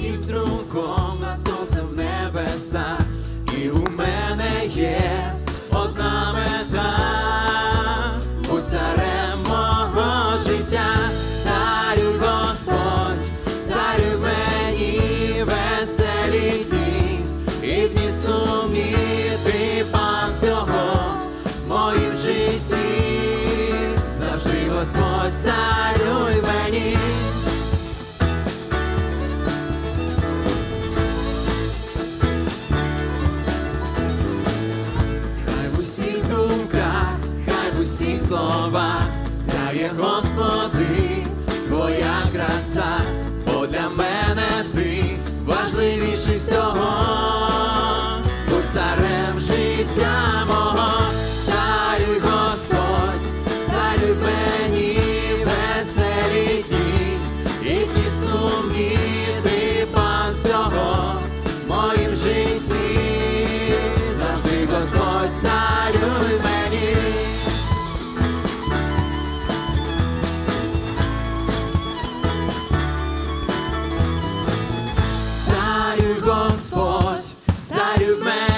З руком слова, Сяє, Господи, Господь, царю в мене.